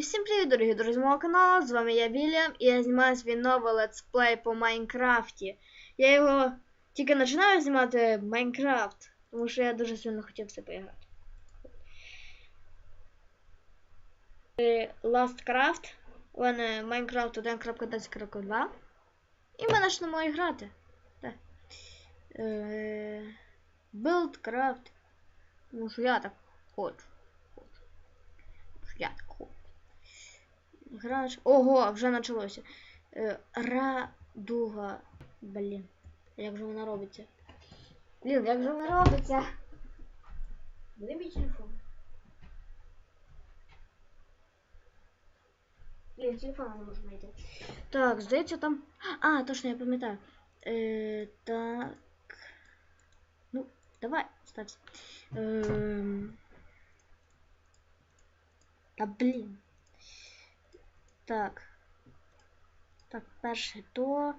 всім привіт, дорогі друзі мого каналу. З вами я Вільям і я знімаю свій новий летсплей по Майнкрафті. Я його тільки починаю знімати Майнкрафт, тому що я дуже сильно хотів це поіграти. Е, Last Craft. У мене Minecraft 1.10.2. І ми почнемо грати. Так. Е, Buildcraft. Тому що я так хочу. хочу. Тому я так. Грач. Ого, вже почалося. Е, Радуга. Блін. Як же вона робиться? Блін, як же вона робиться? Де мій телефон? Блін, телефон не можу знайти. Так, здається там. А, точно, я пам'ятаю. Е, так. Ну, давай, ставься. Ем... Та блін. Так. Так, перше то,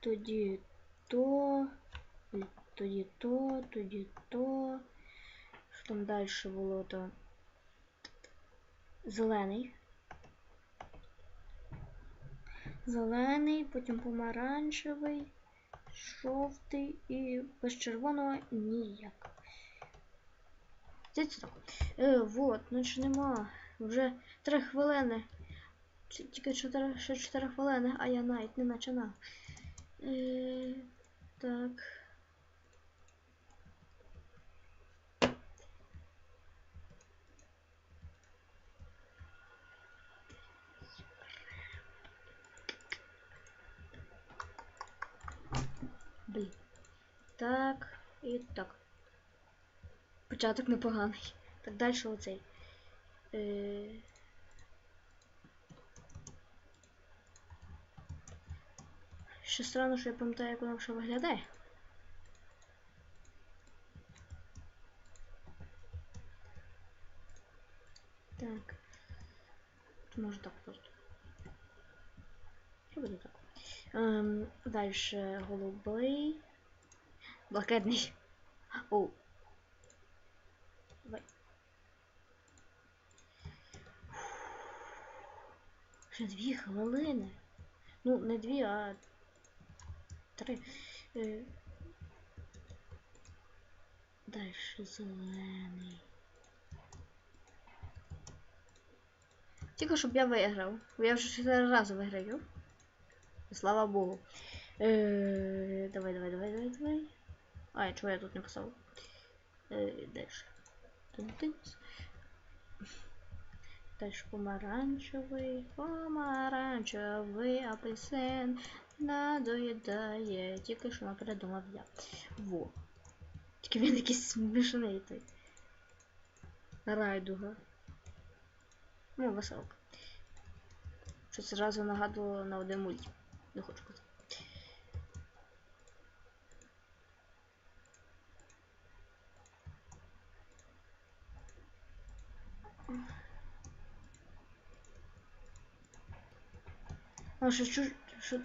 тоді то, тоді то, тоді то. Що там далі було то? Зелений. Зелений, потім помаранчевий, жовтий і без червоного ніяк. Здається так. Е, вот, значить нема. Вже три хвилини. Тільки 4, ще 4 хвилини, а я навіть не починав. Е, так. Блін. Так, і так. Початок непоганий. Так далі оцей. Е... Ще странно, що я пам'ятаю, як вона вже виглядає. Так. Чи може так просто? Що буде так? Ем, дальше голубий. Блакитний. О. Давай. Ще дві хвилини. Ну, не дві, а три. Е, Дальше зелений. Тільки щоб я виграв. Я вже чотири рази виграю. Слава Богу. Е, давай, давай, давай, давай, давай. А, чого я тут не писав? Е, дальше. Дальше помаранчевий, помаранчевий апельсин надоїдає. Тільки що придумав я. Во. Тільки він якийсь смішний той. Райдуга. Ну, веселка. Щось зразу нагадувало на один мультик. Не хочу казати. А що, що, що?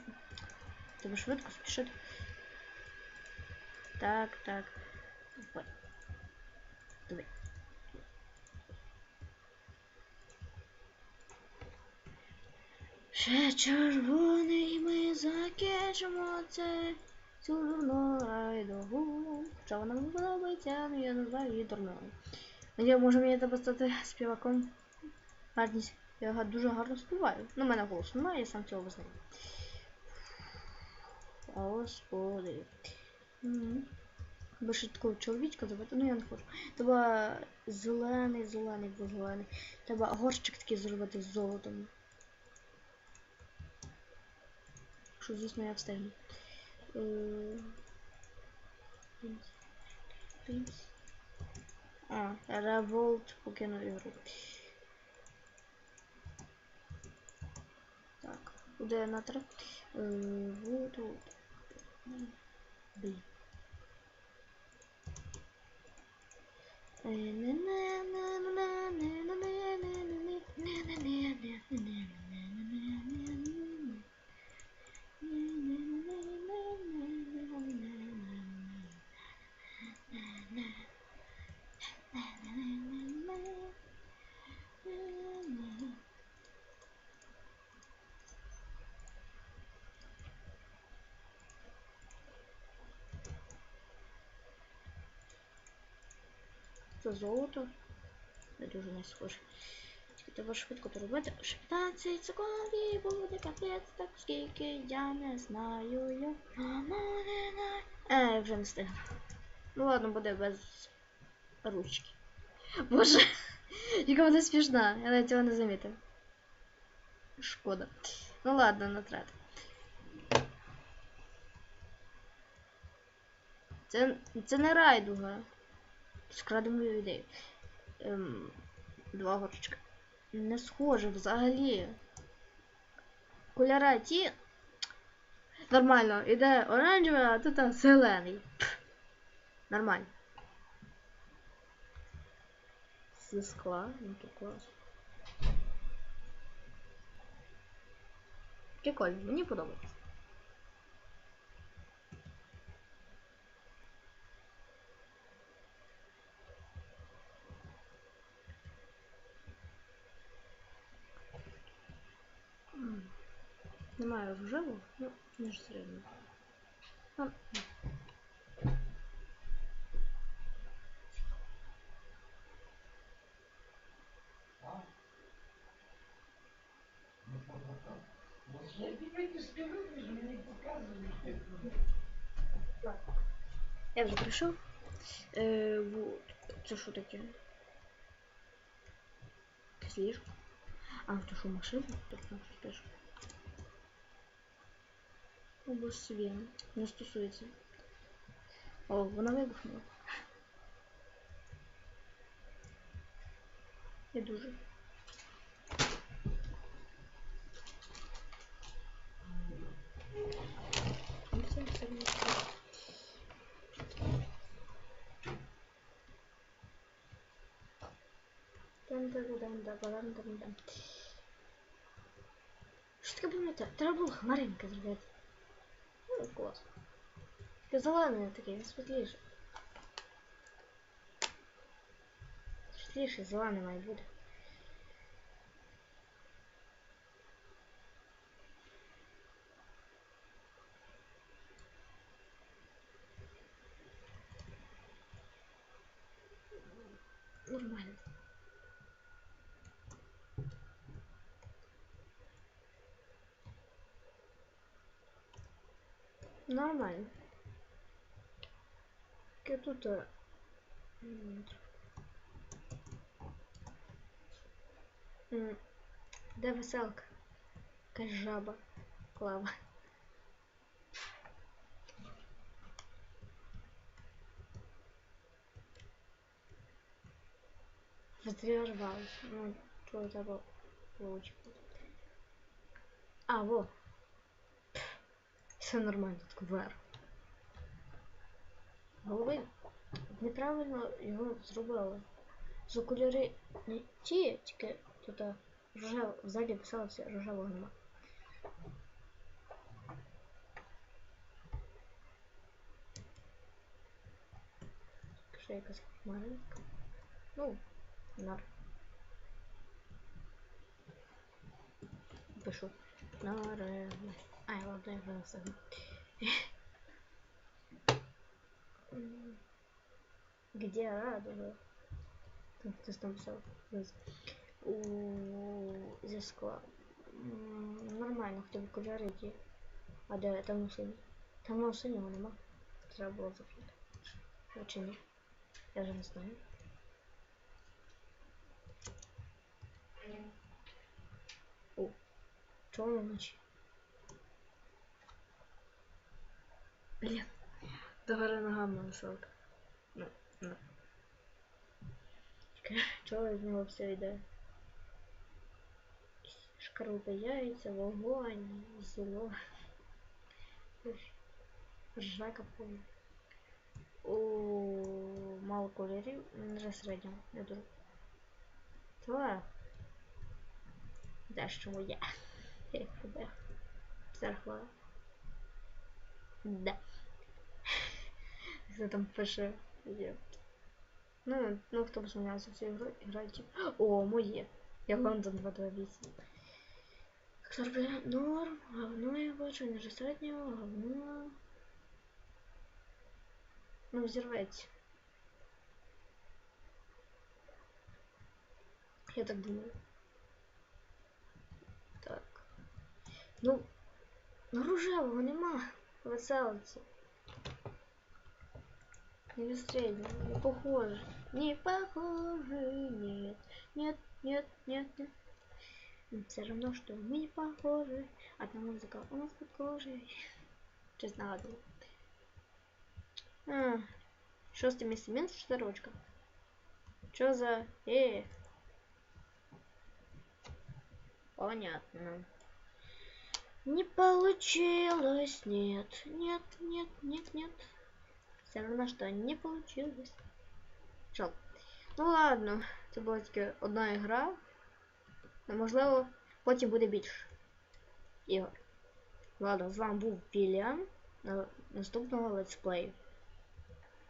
Тебе швидко спішити? Так, так. Давай. Давай. Ще червоний ми закінчимо це цю дурну райдогу. Хоча вона мені подобається, але я називаю її дурною. Я можу мені тебе стати співаком. Гарність. Я дуже гарно співаю. Ну, в мене голос немає, я сам цього визнаю. Господи. Мгм. Такого чоловічка зробити, ну я не хочу. Треба зелений, зелений, бо зелений. Треба горщик такий зробити з золотом. Що, звісно, я встигну. Е. А, Револт покинув ігру. Так, куди на три? Е, Вот, B. na na na na na na na na na na na na na це золото. Не дуже не схоже. Тільки треба швидко то робити. 15 секунд і буде капець, так скільки я не знаю. Я. Е, вже не встигну. Ну ладно, буде без ручки. Боже, яка вона смішна, я навіть цього не замітив. Шкода. Ну ладно, не трати. Це, це не райдуга. Скрадемо мою ідею. Ем, два горчика. Не схоже взагалі. Кольора ті. Нормально, іде оранжевий, а тут зелений. Нормально. Зі скла, ну то клас. Прикольно, мені подобається. Немає рожевого, ну, між середньо. Ну, Я тебе не скажу, ты же мне показываешь. Я вже прийшов. Е, вот. Це що таке? Якесь ліжко. А, то що машина? Тут там щось пише. Обосві. Не стосується. О, вона вибухнула. Я дуже. Що таке було? Треба було хмаринка зробити Ну, клас. Таке зелене таке, він світліше. Світліше, зелене має бути. Нормально. Ну, нормально. Я тут... Э, да, высалка. Кожаба. Клава. Взорвалась. Ну, что это было? А, вот. Все нормально, тут вверх. Голови неправильно його зробили. З кольори не ті, тільки тут а, рожево, ззаді писалося рожевого нема. Ще якась хмаринка. Ну, нар. Пишу. Наре. Ай, ладно, я вже не встигну. М, Где радуга? Там хтось там писав. Ось. У зі скла. М, Нормально, в тебе кольори є. А де там синій? Там синього нема. Треба було закрити. Чи ні? Я вже не знаю. О, чого вночі? Блін, догори ногами високо. Ну, ну. Чого з нього все йде? Шкарлупи яйця, вогонь, зло. Ржака повна. О, мало кольорів, вже середньо, не дуже. Та дещо моє. Як. Церква. Да. Хто там пише? Є. Ну, ну хто б сумнявся в цю ігру, грайте. О, моє. Я Лондон 228. Хто робить норм, говно я бачу, ниже середнього, говно. Ну, взірветься. Я так думаю. Так. Ну, ну рожевого нема. Веселиться. Не среднего, не похоже. Не похоже, нет. Нет, нет, нет, нет. Все равно, что мы не похожи. Одна музыка у нас под кожей. Честно нагадываю. А, шостое место минус сторочка. Чё за... Э. Понятно. Не получилось, нет, нет, нет, нет, нет. Все равно, что не получилось. Жалко. Ну ладно, це була тільки одна ігра. Можливо, потім буде більше ігор. Ладно, з вами був Вільям. На наступного летсплею.